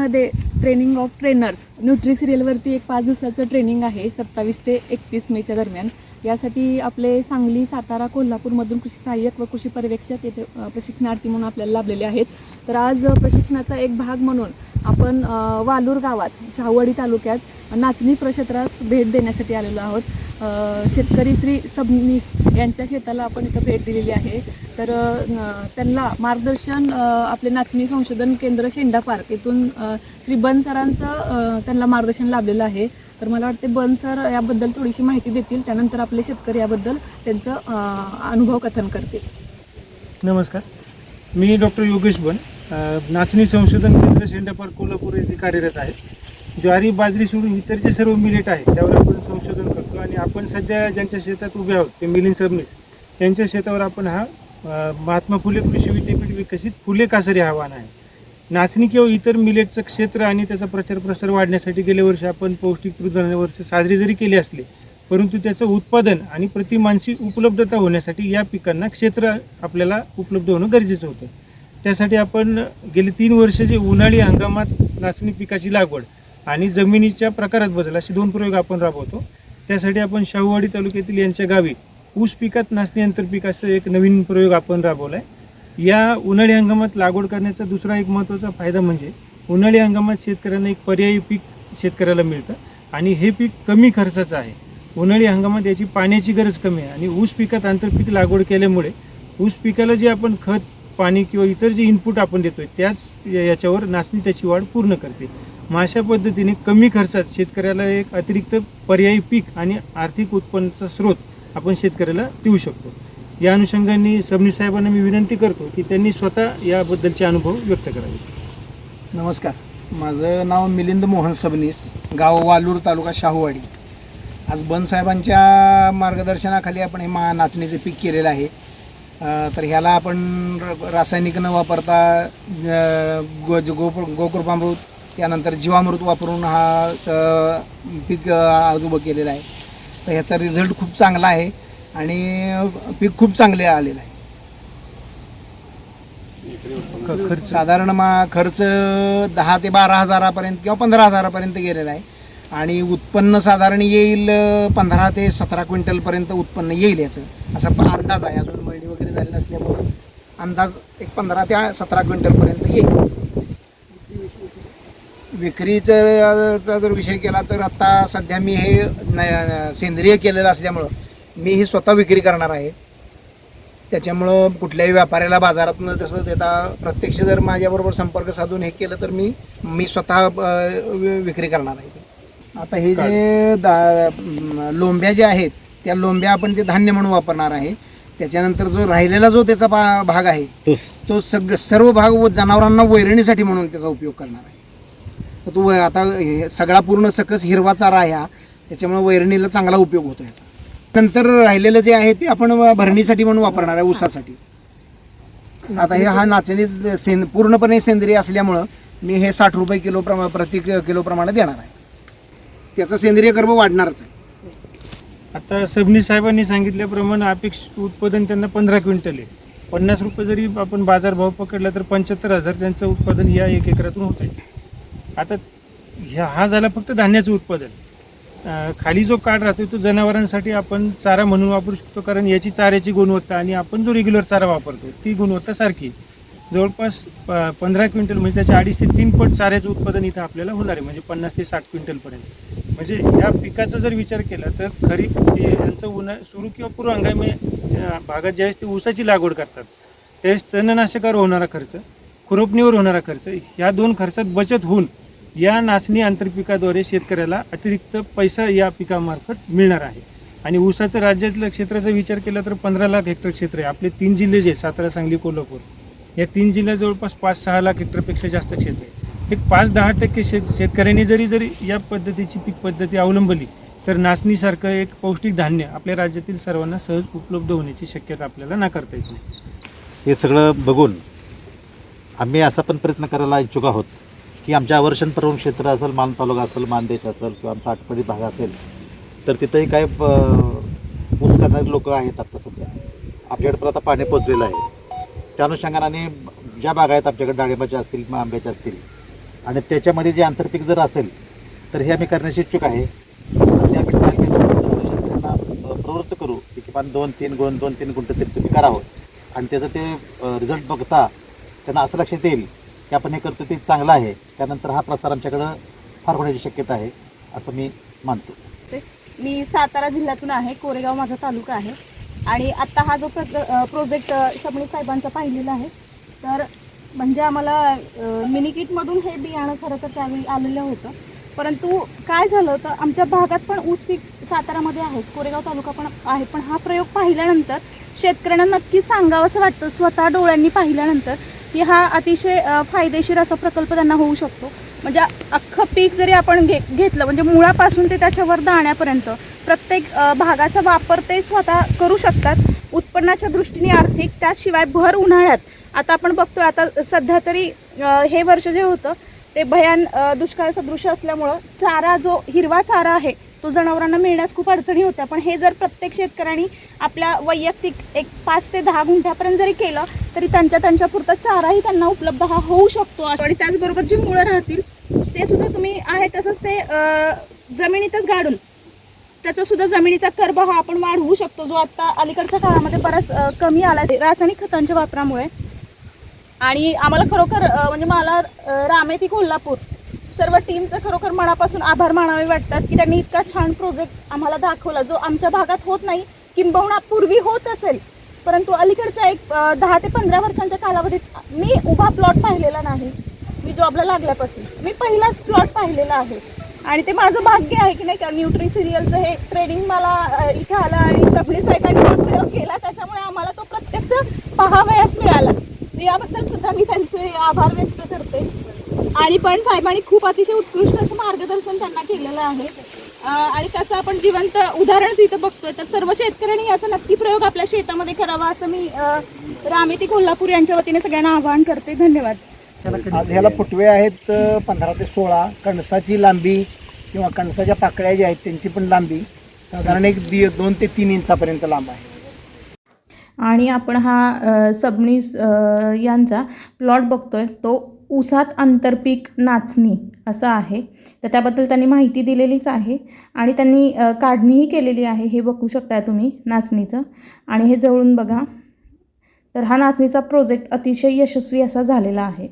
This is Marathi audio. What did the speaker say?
मध्ये ट्रेनिंग ऑफ ट्रेनर्स न्यूट्री सिरियलवरती एक पाच दिवसाचं ट्रेनिंग आहे सत्तावीस ते एकतीस मेच्या दरम्यान. यासाठी आपले सांगली सातारा कोल्हापूरमधून कृषी सहाय्यक व कृषी पर्यवेक्षक येथे प्रशिक्षणार्थी म्हणून आपल्याला लाभलेले आहेत. तर आज प्रशिक्षणाचा एक भाग म्हणून आपण वालूर गावात शाहवाडी तालुक्यात नाचणी प्रक्षेत्रास भेट देण्यासाठी आलेलो आहोत. शेतकरी श्री सबनीस यांच्या शेताला आपण इथं भेट दिलेली आहे. तर त्यांना मार्गदर्शन आपले नाचणी संशोधन केंद्र शेंडा पार्क येथून श्री बन सरांचं त्यांना मार्गदर्शन लाभलेलं आहे. तर मला वाटते बन सर याबद्दल थोडीशी माहिती देतील. त्यानंतर आपले शेतकरी याबद्दल त्यांचं अनुभव कथन करतील. नमस्कार. मी डॉक्टर योगेश बन नाचणी संशोधन केंद्र शेंडापार कोल्हापूर येथे कार्यरत आहे. ज्वारी बाजरी सोडून इतर जे सर्व मिलेट आहेत त्यावर आपण संशोधन आणि आपण सध्या ज्यांच्या शेतात उभे आहोत ते मिलिंद सबनीस त्यांच्या शेतावर आपण हा महात्मा फुले कृषी विद्यापीठ विकसित फुले कासरी आव्हान आहे. नाचणी किंवा इतर मिलेटचं क्षेत्र आणि त्याचा प्रचार प्रसार वाढण्यासाठी गेल्या वर्षी आपण पौष्टिक तृण वर्ष साजरी जरी केले असले परंतु त्याचं उत्पादन आणि प्रतिमानशी उपलब्धता होण्यासाठी या पिकांना क्षेत्र आपल्याला उपलब्ध होणं गरजेचं होतं. त्यासाठी आपण गेली तीन वर्ष जे उन्हाळी हंगामात नाचणी पिकाची लागवड आणि जमिनीच्या प्रकारात बदल असे दोन प्रयोग आपण राबवतो. त्यासाठी आपण शाहूवाडी तालुक्यातील यांच्या गावी ऊस पिकात नाचणी आंतरपीक असं एक नवीन प्रयोग आपण राबवला आहे या उन्हाळी हंगामात लागवड करण्याचा दुसरा एक महत्त्वाचा फायदा म्हणजे उन्हाळी हंगामात शेतकऱ्यांना एक पर्यायी पीक शेतकऱ्याला मिळतं आणि हे पीक कमी खर्चाचं आहे. उन्हाळी हंगामात याची पाण्याची गरज कमी आहे आणि ऊस पिकात आंतरपीक लागवड केल्यामुळे ऊस पिकाला जे आपण खत पाणी किंवा इतर जे इनपुट आपण देतोय त्याच याच्यावर नाचणी त्याची वाढ पूर्ण करते. मग अशा पद्धतीने कमी खर्चात शेतकऱ्याला एक अतिरिक्त पर्यायी पीक आणि आर्थिक उत्पन्नाचा स्रोत आपण शेतकऱ्याला देऊ शकतो. या अनुषंगाने सबनीस साहेबांना मी विनंती करतो की त्यांनी स्वतः याबद्दलचे अनुभव व्यक्त करावे. नमस्कार. माझं नाव मिलिंद मोहन सबनीस गाव वालूर तालुका शाहूवाडी. आज बनसाहेबांच्या मार्गदर्शनाखाली आपण हे मा नाचणीचे पीक केलेलं आहे. तर ह्याला आपण र- रासायनिक न वापरता गो गोप गोकृपामृत त्यानंतर जीवामृत वापरून हा पीक उभं केलेलं आहे. तर ह्याचा रिझल्ट खूप चांगला आहे आणि पीक खूप चांगले आलेलं आहे. ख- खर्च साधारण मा खर्च दहा ते बारा हजारापर्यंत किंवा पंधरा हजारापर्यंत गेलेला आहे. आणि उत्पन्न साधारण येईल पंधरा ते सतरा क्विंटलपर्यंत उत्पन्न येईल याचं. असा अंदाज आहे. अजून मळणी वगैरे झाली नसल्यामुळे अंदाज एक पंधरा ते सतरा क्विंटलपर्यंत येईल. विक्रीचं जर विषय केला तर आता सध्या मी हे न- सेंद्रिय केलेलं असल्यामुळं मी हे स्वतः विक्री करणार आहे. त्याच्यामुळं कुठल्याही व्यापाऱ्याला बाजारातनं तसं देता प्रत्यक्ष जर माझ्याबरोबर संपर्क साधून हे केलं तर मी मी स्वतः अ, वि- विक्री करणार आहे. आता हे जे दा म, लोंब्या ज्या आहेत त्या लोंब्या आपण ते धान्य म्हणून वापरणार आहे त्याच्यानंतर जो राहिलेला जो त्याचा भाग आहे तो सग सर्व भाग व जनावरांना वैरणीसाठी म्हणून त्याचा उपयोग करणार आहे. तर तो व- आता हे सगळा पूर्ण सकस हिरवा चारा आहे हा. त्याच्यामुळे वैरणीला चांगला उपयोग होतो याचा. नंतर राहिलेलं जे आहे ते आपण भरणीसाठी म्हणून वापरणार आहे ऊसासाठी. आता हे हा नाचणी सेंद पूर्णपणे सेंद्रिय असल्यामुळं मी हे साठ रुपये किलो प्रमा प्रति किलो प्रमाणे देणार आहे. त्याचं सेंद्रिय गर्भ वाढणारच आहे. आता सबनी साहेबांनी सांगितल्याप्रमाणे अपेक्षित उत्पादन त्यांना पंधरा क्विंटल आहे. पन्नास रुपये जरी आपण बाजारभाव पकडला तर पंच्याहत्तर हजार त्यांचं उत्पादन या एक एकरातून होत आहे आता ह्या हा झाला फक्त धान्याचं उत्पादन. खाली जो काठ राहतो तो जनावरांसाठी आपण चारा म्हणून वापरू शकतो कारण याची चाऱ्याची गुणवत्ता आणि आपण जो रेग्युलर चारा वापरतो ती गुणवत्ता सारखी जवळपास प- पंधरा क्विंटल म्हणजे त्याच्या अडीच ते तीन पट चाऱ्याचं उत्पादन इथं आपल्याला होणार आहे म्हणजे पन्नास ते साठ क्विंटलपर्यंत म्हणजे या पिकाचा जर विचार केला तर खरीप यांचं उन्हा सुरू किंवा पूर्व हंगामी भागात ज्यावेळेस ते ऊसाची लागवड करतात त्यावेळेस तणनाशकावर होणारा खर्च खुरपणीवर होणारा खर्च ह्या दोन खर्चात बचत होऊन या नाचणी आंतरपिकाद्वारे शेतकऱ्याला अतिरिक्त पैसा या पिकामार्फत मिळणार आहे. आणि ऊसाचं राज्यातल्या क्षेत्राचा विचार केला तर पंधरा लाख हेक्टर क्षेत्र आहे. आपले तीन जिल्हे जे आहेत, सातारा सांगली कोल्हापूर या तीन जिल्ह्यात जवळपास पाच सहा लाख हेक्टरपेक्षा जास्त क्षेत्र आहे. एक पाच दहा टक्के शेत शेतकऱ्यांनी जरी जरी या पद्धतीची पीक पद्धती अवलंबली तर नाचणीसारखं एक पौष्टिक धान्य आपल्या राज्यातील सर्वांना सहज उपलब्ध होण्याची शक्यता आपल्याला नाकारता येत नाही. हे सगळं बघून आम्ही असा पण प्रयत्न करायला इच्छुक आहोत. की आमच्या आवर्षण प्रवण क्षेत्र असेल मान तालुका असेल मानदेश असेल किंवा आमचा आटपाडी भाग असेल तर तिथंही काय ऊस करणारे लोक आहेत आत्ता सध्या. आपल्याकडं पण आता पाणी पोचलेलं आहे. त्या अनुषंगाने ज्या बागा आहेत आमच्याकडे डाळिंबाच्या असतील किंवा आंब्याच्या असतील आणि त्याच्यामध्ये जे आंतरपीक जर असेल तर हे आम्ही करण्याची इच्छुक आहे. सध्या आम्ही त्यांना प्रवृत्त करू की किमान दोन तीन गुण दोन तीन गुंठ तरी तुम्ही करावं. आणि त्याचं ते रिझल्ट बघता त्यांना असं लक्षात येईल की आपण हे करतो ते चांगलं आहे. त्यानंतर हा प्रसार आमच्याकडं फार होण्याची शक्यता आहे असं मी मानतो. मी सातारा जिल्ह्यातून आहे कोरेगाव माझा तालुका आहे. आणि आत्ता हा जो प्रोजेक्ट सबणी साहेबांचा पाहिलेला आहे तर म्हणजे आम्हाला मिनी किटमधून हे बियाणं खरं तर त्यावेळी आलेलं होतं. परंतु काय झालं होतं आमच्या भागात पण ऊस पीक सातारामध्ये आहे कोरेगाव तालुका पण आहे पण हा प्रयोग पाहिल्यानंतर शेतकऱ्यांना नक्की सांगावं असं वाटतं स्वतः डोळ्यांनी पाहिल्यानंतर. की हा अतिशय फायदेशीर असा प्रकल्प त्यांना होऊ शकतो. म्हणजे अख्खं पीक जरी आपण घे घेतलं म्हणजे मुळापासून ते त्याच्यावर दाण्यापर्यंत प्रत्येक भागाचा वापर ते स्वतः करू शकतात. उत्पन्नाच्या दृष्टीने आर्थिक त्याशिवाय भर उन्हाळ्यात. आता आपण बघतोय आता सध्या तरी हे वर्ष जे होतं ते भयान दुष्काळ सदृश असल्यामुळं चारा जो हिरवा चारा आहे तो जनावरांना मिळण्यास खूप अडचणी होत्या. पण हे जर प्रत्येक शेतकऱ्यांनी आपल्या वैयक्तिक एक पाच ते दहा गुंठ्यापर्यंत जरी केलं तरी त्यांच्या त्यांच्या पुरता चाराही त्यांना उपलब्ध हा होऊ शकतो आणि त्याचबरोबर जी मुळं राहतील ते सुद्धा तुम्ही आहे तसंच ते जमिनीतच गाडून. त्याचा सुद्धा जमिनीचा कर्ब हा आपण वाढवू शकतो जो आता अलीकडच्या काळामध्ये बराच कमी आला आहे. रासायनिक खतांच्या वापरामुळे. आणि आम्हाला खरोखर म्हणजे मला रामेती कोल्हापूर. सर्व टीमचं खरोखर मनापासून आभार मानावे वाटतात की त्यांनी इतका छान प्रोजेक्ट आम्हाला दाखवला जो आमच्या भागात होत नाही किंबहुना पूर्वी होत असेल. परंतु अलीकडच्या एक दहा ते पंधरा वर्षांच्या कालावधीत मी उभा प्लॉट पाहिलेला नाही. मी जॉबला लागल्यापासून. मी पहिलाच प्लॉट पाहिलेला आहे. आणि ते माझं भाग्य आहे की नाही का न्यूट्री सिरियलचं हे ट्रेनिंग मला इथे आलं आणि सगळी साहेबांनी प्रयोग केला. त्याच्यामुळे आम्हाला तो प्रत्यक्ष पहावयास मिळाला. याबद्दल सुद्धा मी त्यांचे आभार व्यक्त करते. आणि पण साहेबांनी खूप अतिशय उत्कृष्ट असं मार्गदर्शन त्यांना केलेलं आहे. आणि त्याचं आपण जिवंत उदाहरण तिथं बघतोय. तर सर्व शेतकऱ्यांनी याचा नक्की प्रयोग आपल्या शेतामध्ये करावा असं मी रामेती कोल्हापूर यांच्या वतीने सगळ्यांना आवाहन करते. धन्यवाद. आज ह्याला फुटवे आहेत पंधरा ते सोळा. कणसाची लांबी किंवा कणसाच्या पाकळ्या ज्या आहेत त्यांची पण लांबी साधारण एक दि दोन ते तीन इंचापर्यंत लांब आहे. आणि आपण हा सबनीस यांचा प्लॉट बघतोय. तो ऊसात आंतरपीक नाचणी असं आहे. तर त्याबद्दल त्यांनी माहिती दिलेलीच आहे आणि त्यांनी काढणीही केलेली आहे. हे बघू शकताय तुम्ही नाचणीचं. आणि हे जवळून बघा. तर हा नाचणीचा प्रोजेक्ट अतिशय यशस्वी असा झालेला आहे.